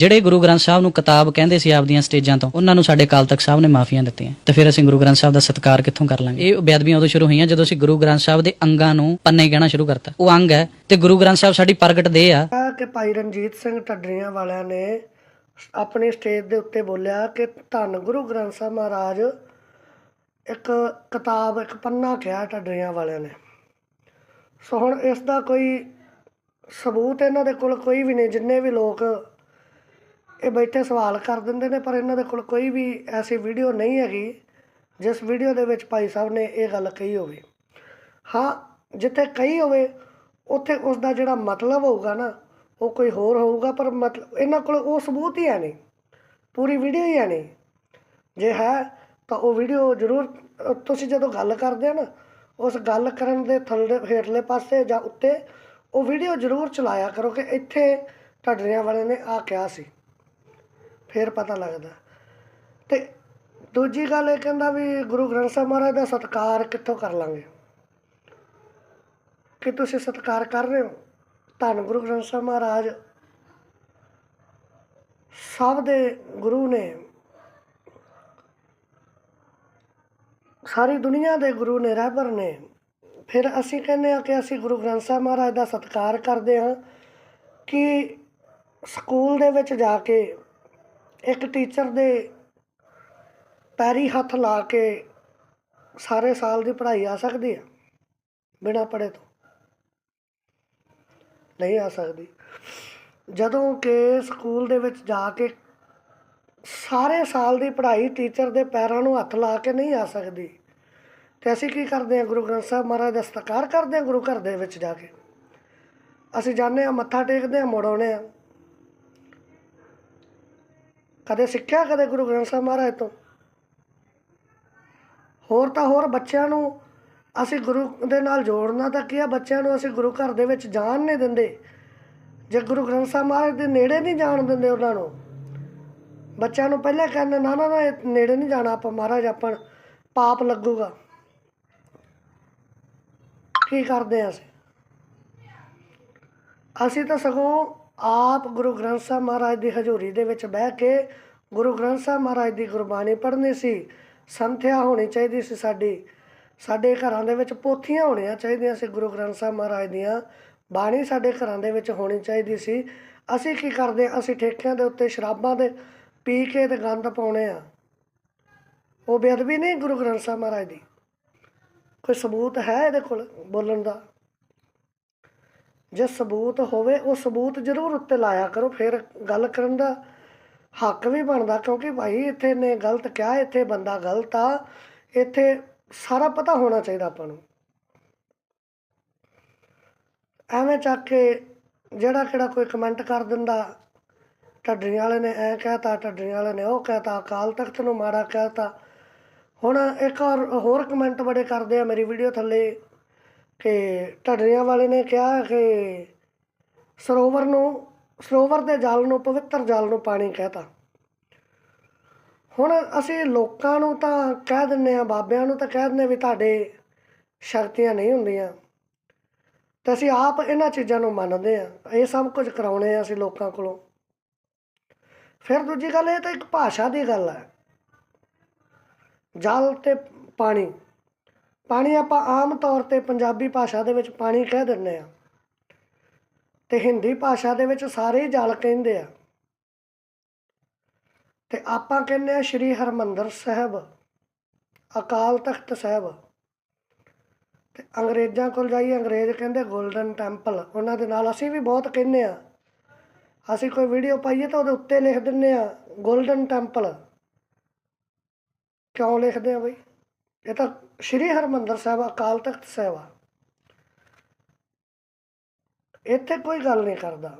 ਜਿਹੜੇ ਗੁਰੂ ਗ੍ਰੰਥ ਸਾਹਿਬ ਨੂੰ ਕਿਤਾਬ ਕਹਿੰਦੇ ਸੀ ਆਪਦੀਆਂ ਸਟੇਜਾਂ ਤੋਂ, ਉਹਨਾਂ ਨੂੰ ਸਾਡੇ ਅਕਾਲ ਤਖਤ ਸਾਹਿਬ ਨੇ ਮਾਫੀਆਂ ਦਿੱਤੀਆਂ। ਤੇ ਫਿਰ ਅਸੀਂ ਗੁਰੂ ਗ੍ਰੰਥ ਸਾਹਿਬ ਦਾ ਸਤਿਕਾਰ ਕਿੱਥੋਂ ਕਰ ਲਾਂਗੇ? ਇਹ ਬੇਅਦਬੀਆਂ ਉਦੋਂ ਸ਼ੁਰੂ ਹੋਈਆਂ ਜਦੋਂ ਅਸੀਂ ਗੁਰੂ ਗ੍ਰੰਥ ਸਾਹਿਬ ਦੇ ਅੰਗਾਂ ਨੂੰ ਪੰਨੇ ਕਹਿਣਾ ਸ਼ੁਰੂ ਕਰਤਾ। ਉਹ ਅੰਗ ਹੈ ਤੇ ਗੁਰੂ ਗ੍ਰੰਥ ਸਾਹਿਬ ਸਾਡੀ ਪ੍ਰਗਟ ਦੇ ਆ। ਆ ਕਿ ਭਾਈ ਰਣਜੀਤ ਸਿੰਘ ਟੱਡਰੀਆਂ ਵਾਲਿਆਂ ਨੇ ਆਪਣੀ ਸਟੇਜ ਦੇ ਉੱਤੇ ਬੋਲਿਆ ਕਿ ਧੰਨ ਗੁਰੂ ਗ੍ਰੰਥ ਸਾਹਿਬ ਮਹਾਰਾਜ, ਇੱਕ ਕਿਤਾਬ, ਇੱਕ ਪੰਨਾ ਕਿਹਾ ਟੱਡਰੀਆਂ ਵਾਲਿਆਂ ਨੇ। ਸੋ ਹੁਣ ਇਸ ਦਾ ਕੋਈ ਸਬੂਤ ਇਹਨਾਂ ਦੇ ਕੋਲ ਕੋਈ ਵੀ ਨਹੀਂ, ਜਿੰਨੇ ਵੀ ਲੋਕ ਇਹ ਬੈਠੇ ਸਵਾਲ ਕਰ ਦਿੰਦੇ ਨੇ, ਪਰ ਇਹਨਾਂ ਦੇ ਕੋਲ ਕੋਈ ਵੀ ਐਸੀ ਵੀਡੀਓ ਨਹੀਂ ਹੈਗੀ, ਜਿਸ ਵੀਡੀਓ ਦੇ ਵਿੱਚ ਭਾਈ ਸਾਹਿਬ ਨੇ ਇਹ ਗੱਲ ਕਹੀ ਹੋਵੇ। ਹਾਂ, ਜਿੱਥੇ ਕਹੀ ਹੋਵੇ, ਉੱਥੇ ਉਸ ਦਾ ਜਿਹੜਾ ਮਤਲਬ ਹੋਊਗਾ ਨਾ, ਉਹ ਕੋਈ ਹੋਰ ਹੋਊਗਾ, ਪਰ ਮਤਲਬ ਇਹਨਾਂ ਕੋਲ ਉਹ ਸਬੂਤ ਹੀ ਹੈ ਨਹੀਂ, ਪੂਰੀ ਵੀਡੀਓ ਹੀ ਹੈ ਨਹੀਂ। ਜੇ ਹੈ, ਤਾਂ ਉਹ ਵੀਡੀਓ ਜ਼ਰੂਰ, ਤੁਸੀਂ ਜਦੋਂ ਗੱਲ ਕਰਦੇ ਆ ਨਾ, ਉਸ ਗੱਲ ਕਰਨ ਦੇ ਥੱਲੇ, ਹੇਠਲੇ ਪਾਸੇ ਜਾਂ ਉੱਤੇ, ਉਹ ਵੀਡੀਓ ਜ਼ਰੂਰ ਚਲਾਇਆ ਕਰੋ ਕਿ ਇੱਥੇ ਢੱਡਰੀਆਂ ਵਾਲੇ ਨੇ ਆ ਕਿਹਾ ਸੀ। ਫਿਰ ਪਤਾ ਲੱਗਦਾ। ਅਤੇ ਦੂਜੀ ਗੱਲ ਇਹ ਕਹਿੰਦਾ ਵੀ ਗੁਰੂ ਗ੍ਰੰਥ ਸਾਹਿਬ ਮਹਾਰਾਜ ਦਾ ਸਤਿਕਾਰ ਕਿੱਥੋਂ ਕਰ ਲਾਂਗੇ? ਕਿ ਤੁਸੀਂ ਸਤਿਕਾਰ ਕਰ ਰਹੇ ਹੋ? ਧੰਨ ਗੁਰੂ ਗ੍ਰੰਥ ਸਾਹਿਬ ਮਹਾਰਾਜ। ਸਭ ਦੇ ਗੁਰੂ ਨੇ, ਸਾਰੀ ਦੁਨੀਆ ਦੇ ਗੁਰੂ ਨੇ, ਰਹਿਬਰ ਨੇ, ਫਿਰ ਅਸੀਂ ਕਹਿੰਦੇ ਆ ਕਿ ਅਸੀਂ ਗੁਰੂ ਗ੍ਰੰਥ ਸਾਹਿਬ ਮਹਾਰਾਜ ਦਾ ਸਤਿਕਾਰ ਕਰਦੇ ਹਾਂ ਕਿ ਸਕੂਲ ਦੇ ਵਿੱਚ ਜਾ ਕੇ ਇੱਕ ਟੀਚਰ ਦੇ ਪੈਰੀ ਹੱਥ ਲਾ ਕੇ ਸਾਰੇ ਸਾਲ ਦੀ ਪੜ੍ਹਾਈ ਆ ਸਕਦੀ ਹੈ, ਬਿਨਾਂ ਪੜ੍ਹੇ ਤੋਂ? ਨਹੀਂ ਆ ਸਕਦੀ। ਜਦੋਂ ਕਿ ਸਕੂਲ ਦੇ ਵਿੱਚ ਜਾ ਕੇ ਸਾਰੇ ਸਾਲ ਦੀ ਪੜ੍ਹਾਈ ਟੀਚਰ ਦੇ ਪੈਰਾਂ ਨੂੰ ਹੱਥ ਲਾ ਕੇ ਨਹੀਂ ਆ ਸਕਦੀ, ਤੇ ਅਸੀਂ ਕੀ ਕਰਦੇ ਹਾਂ, ਗੁਰੂ ਗ੍ਰੰਥ ਸਾਹਿਬ ਮਹਾਰਾਜ ਦਾ ਸਤਿਕਾਰ ਕਰਦੇ ਹਾਂ ਗੁਰੂ ਘਰ ਦੇ ਵਿੱਚ ਜਾ ਕੇ। ਅਸੀਂ ਜਾਂਦੇ ਹਾਂ, ਮੱਥਾ ਟੇਕਦੇ ਹਾਂ, ਮੁੜ ਆਉਂਦੇ ਹਾਂ। ਕਦੇ ਸਿੱਖਿਆ, ਕਦੇ ਗੁਰੂ ਗ੍ਰੰਥ ਸਾਹਿਬ ਮਹਾਰਾਜ ਤੋਂ। ਹੋਰ ਤਾਂ ਹੋਰ ਬੱਚਿਆਂ ਨੂੰ ਅਸੀਂ ਗੁਰੂ ਦੇ ਨਾਲ ਜੋੜਨਾ ਤਾਂ ਕੀ ਆ, ਬੱਚਿਆਂ ਨੂੰ ਅਸੀਂ ਗੁਰੂ ਘਰ ਦੇ ਵਿੱਚ ਜਾਣ ਨਹੀਂ ਦਿੰਦੇ। ਜੇ ਗੁਰੂ ਗ੍ਰੰਥ ਸਾਹਿਬ ਮਹਾਰਾਜ ਦੇ ਨੇੜੇ ਨਹੀਂ ਜਾਣ ਦਿੰਦੇ ਉਹਨਾਂ ਨੂੰ, ਬੱਚਿਆਂ ਨੂੰ ਪਹਿਲਾਂ ਕਹਿੰਦੇ, ਨਾ ਨਾ ਨਾ, ਇਹ ਨੇੜੇ ਨਹੀਂ ਜਾਣਾ ਆਪਾਂ, ਮਹਾਰਾਜ ਆਪਾਂ ਪਾਪ ਲੱਗੂਗਾ। ਕੀ ਕਰਦੇ ਹਾਂ ਅਸੀਂ? ਅਸੀਂ ਤਾਂ ਸਗੋਂ ਆਪ ਗੁਰੂ ਗ੍ਰੰਥ ਸਾਹਿਬ ਮਹਾਰਾਜ ਦੀ ਹਜ਼ੂਰੀ ਦੇ ਵਿੱਚ ਬਹਿ ਕੇ ਗੁਰੂ ਗ੍ਰੰਥ ਸਾਹਿਬ ਮਹਾਰਾਜ ਦੀ ਗੁਰਬਾਣੀ ਪੜ੍ਹਨੀ ਸੀ, ਸੰਥਿਆ ਹੋਣੀ ਚਾਹੀਦੀ ਸੀ ਸਾਡੀ। ਸਾਡੇ ਘਰਾਂ ਦੇ ਵਿੱਚ ਪੋਥੀਆਂ ਹੋਣੀਆਂ ਚਾਹੀਦੀਆਂ ਸੀ, ਗੁਰੂ ਗ੍ਰੰਥ ਸਾਹਿਬ ਮਹਾਰਾਜ ਦੀਆਂ। ਬਾਣੀ ਸਾਡੇ ਘਰਾਂ ਦੇ ਵਿੱਚ ਹੋਣੀ ਚਾਹੀਦੀ ਸੀ। ਅਸੀਂ ਕੀ ਕਰਦੇ ਅਸੀਂ ਠੇਕਿਆਂ ਦੇ ਉੱਤੇ ਸ਼ਰਾਬਾਂ ਦੇ ਪੀ ਕੇ ਤੇ ਗੰਦ ਪਾਉਣੇ ਆ। ਉਹ ਬੇਅਦਬੀ ਨਹੀਂ ਗੁਰੂ ਗ੍ਰੰਥ ਸਾਹਿਬ ਮਹਾਰਾਜ ਦੀ? ਕੋਈ ਸਬੂਤ ਹੈ ਇਹਦੇ ਕੋਲ ਬੋਲਣ ਦਾ? ਜੇ ਸਬੂਤ ਹੋਵੇ, ਉਹ ਸਬੂਤ ਜ਼ਰੂਰ ਉੱਤੇ ਲਾਇਆ ਕਰੋ, ਫਿਰ ਗੱਲ ਕਰਨ ਦਾ ਹੱਕ ਵੀ ਬਣਦਾ, ਕਿਉਂਕਿ ਭਾਈ ਇੱਥੇ ਨੇ ਗਲਤ ਕਿਹਾ, ਇੱਥੇ ਬੰਦਾ ਗਲਤ ਆ, ਇੱਥੇ ਸਾਰਾ ਪਤਾ ਹੋਣਾ ਚਾਹੀਦਾ ਆਪਾਂ ਨੂੰ। ਐਵੇਂ ਚੱਕ ਕੇ ਜਿਹੜਾ ਕਿਹੜਾ ਕੋਈ ਕਮੈਂਟ ਕਰ ਦਿੰਦਾ, ਢੱਡਰੀਆਂ ਵਾਲੇ ਨੇ ਐ ਕਹਿਤਾ, ਢੱਡਰੀਆਂ ਵਾਲੇ ਨੇ ਉਹ ਕਹਿਤਾ, ਅਕਾਲ ਤਖਤ ਨੂੰ ਮਾੜਾ ਕਹਿਤਾ। ਹੁਣ ਇੱਕ ਹੋਰ ਹੋਰ ਕਮੈਂਟ ਬੜੇ ਕਰਦੇ ਆ, ਮੇਰੀ ਵੀਡੀਓ ਥੱਲੇ। ਕਿ ਢੱਡਰੀਆਂ ਵਾਲੇ ਨੇ ਕਿਹਾ ਕਿ ਸਰੋਵਰ ਨੂੰ, ਸਰੋਵਰ ਦੇ ਜਲ ਨੂੰ, ਪਵਿੱਤਰ ਜਲ ਨੂੰ ਪਾਣੀ ਕਹਿਤਾ। ਹੁਣ ਅਸੀਂ ਲੋਕਾਂ ਨੂੰ ਤਾਂ ਕਹਿ ਦਿੰਨੇ ਆ ਬਾਬਿਆਂ ਨੂੰ ਤਾਂ ਕਹਿ ਦਿੰਨੇ ਵੀ ਤੁਹਾਡੇ ਸ਼ਕਤੀਆਂ ਨਹੀਂ ਹੁੰਦੀਆਂ। ਤੇ ਅਸੀਂ ਆਪ ਇਹਨਾਂ ਚੀਜ਼ਾਂ ਨੂੰ ਮੰਨਦੇ ਆ ਇਹ ਸਭ ਕੁਝ ਕਰਾਉਣੇ ਆ ਅਸੀਂ ਲੋਕਾਂ ਕੋਲੋਂ। ਫਿਰ ਦੂਜੀ ਗੱਲ, ਇਹ ਤਾਂ ਇੱਕ ਭਾਸ਼ਾ ਦੀ ਗੱਲ ਹੈ। ਜਲ ਤੇ ਪਾਣੀ। ਪਾਣੀ ਆਪਾਂ ਆਮ ਤੌਰ ਤੇ ਪੰਜਾਬੀ ਭਾਸ਼ਾ ਦੇ ਵਿੱਚ ਪਾਣੀ ਕਹਿ ਦਿੰਦੇ ਆ ਤੇ ਹਿੰਦੀ ਭਾਸ਼ਾ ਦੇ ਵਿੱਚ ਸਾਰੇ ਹੀ ਜਲ ਕਹਿੰਦੇ ਆ। ਤੇ ਆਪਾਂ ਕਹਿੰਦੇ ਆ ਸ਼੍ਰੀ ਹਰਮੰਦਰ ਸਾਹਿਬ, ਅਕਾਲ ਤਖਤ ਸਾਹਿਬ। ਤੇ ਅੰਗਰੇਜ਼ਾਂ ਕੋਲ ਜਾਈਏ, ਅੰਗਰੇਜ਼ ਕਹਿੰਦੇ 골ਡਨ ਟੈਂਪਲ। ਉਹਨਾਂ ਦੇ ਨਾਲ ਅਸੀਂ ਵੀ ਬਹੁਤ ਕਹਿੰਦੇ ਆ ਅਸੀਂ ਕੋਈ ਵੀਡੀਓ ਪਾਈਏ ਤਾਂ ਉਹਦੇ ਉੱਤੇ ਲਿਖ ਦਿੰਨੇ ਆ 골ਡਨ ਟੈਂਪਲ। ਕਿਉਂ ਲਿਖਦੇ ਆ ਬਈ? ਇਹ ਤਾਂ ਸ਼੍ਰੀ ਹਰਮੰਦਰ ਸਾਹਿਬ, ਅਕਾਲ ਤਖਤ ਸਾਹਿਬ ਆ। ਇੱਥੇ ਕੋਈ ਗੱਲ ਨਹੀਂ ਕਰਦਾ।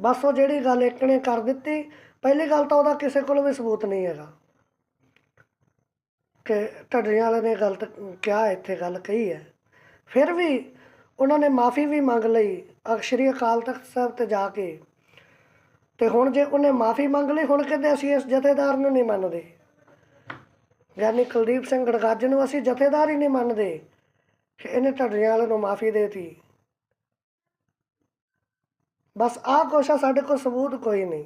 ਬਸ ਉਹ ਜਿਹੜੀ ਗੱਲ ਇੱਕ ਨੇ ਕਰ ਦਿੱਤੀ, ਪਹਿਲੀ ਗੱਲ ਤਾਂ ਉਹਦਾ ਕਿਸੇ ਕੋਲ ਵੀ ਸਬੂਤ ਨਹੀਂ ਹੈਗਾ। ਕਿ ਢੱਡਰੀਆਂ ਵਾਲੇ ਨੇ ਗਲਤ ਕਿਹਾ, ਇੱਥੇ ਗੱਲ ਕਹੀ ਹੈ। ਫਿਰ ਵੀ ਉਹਨਾਂ ਨੇ ਮਾਫੀ ਵੀ ਮੰਗ ਲਈ, ਅ- ਅਕਾਲ ਤਖਤ ਸਾਹਿਬ ਤੇ ਜਾ ਕੇ। ਤੇ ਹੁਣ ਜੇ ਉਹਨੇ ਮਾਫੀ ਮੰਗ ਲਈ, ਹੁਣ ਕਹਿੰਦੇ ਅਸੀਂ ਇਸ ਜਥੇਦਾਰ ਨੂੰ ਨਹੀਂ ਮੰਨਦੇ? ਗਿਆਨੀ ਕੁਲਦੀਪ ਸਿੰਘ ਗੜਗੱਜ ਨੂੰ ਅਸੀਂ ਜਥੇਦਾਰ ਹੀ ਨਹੀਂ ਮੰਨਦੇ ਕਿ ਇਹਨੇ ਢੱਡਰੀਆਂ ਵਾਲੇ ਨੂੰ ਮਾਫੀ ਦੇਤੀ। ਬਸ ਆਹ ਕੁਛ ਆ, ਸਾਡੇ ਕੋਲ ਸਬੂਤ ਕੋਈ ਨਹੀਂ।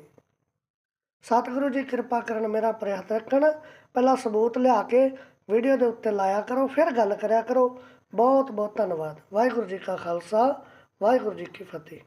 ਸਤਿਗੁਰੂ ਜੀ ਕਿਰਪਾ ਕਰਨ ਮੇਰਾ ਪ੍ਰਯਾਸ ਰੱਖਣ। ਪਹਿਲਾਂ ਸਬੂਤ ਲਿਆ ਕੇ ਵੀਡੀਓ ਦੇ ਉੱਤੇ ਲਾਇਆ ਕਰੋ, ਫਿਰ ਗੱਲ ਕਰਿਆ ਕਰੋ। ਬਹੁਤ ਬਹੁਤ ਧੰਨਵਾਦ। ਵਾਹਿਗੁਰੂ ਜੀ ਕਾ ਖਾਲਸਾ, ਵਾਹਿਗੁਰੂ ਜੀ ਕੀ ਫਤਿਹ।